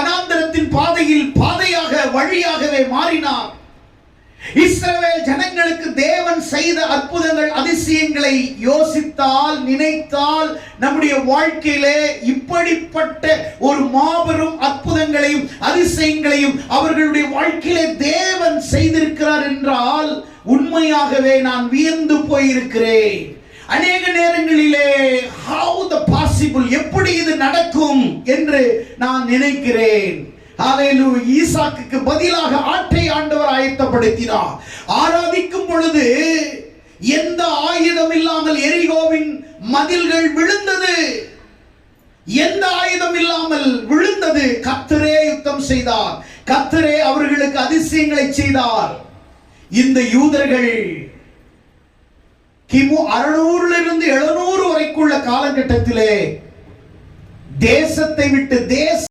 வனாந்தரத்தின் பாதையில் பாதையாக வழியாகவே மாறினார். இஸ்ரவேல் ஜனங்களுக்கு தேவன் செய்த அற்புதங்கள் அதிசயங்களை யோசித்தால் நினைத்தால் நம்முடைய வாழ்க்கையிலே இப்படிப்பட்ட ஒரு மாபெரும் அற்புதங்களையும் அதிசயங்களையும் அவர்களுடைய வாழ்க்கையிலே தேவன் செய்திருக்கிறார் என்றால் உண்மையாகவே நான் வியந்து போயிருக்கிறேன். அநேக நேரங்களிலே நடக்கும் என்று நான் நினைக்கிறேன். ஈசாக்கு பதிலாக ஆட்டை ஆண்டவர் ஆயத்தப்படுத்தினார். ஆராதிக்கும் பொழுது எந்த ஆயுதம் இல்லாமல் எரிகோவின் மதில்கள் விழுந்தது? எந்த ஆயுதம் இல்லாமல் விழுந்தது? கத்தரே யுத்தம் செய்தார். கத்தரே அவர்களுக்கு அதிசயங்களை செய்தார். இந்த யூதர்கள் கிமு அறுநூறுல இருந்து எழுநூறு வரைக்குள்ள காலகட்டத்திலே தேசத்தை விட்டு தேச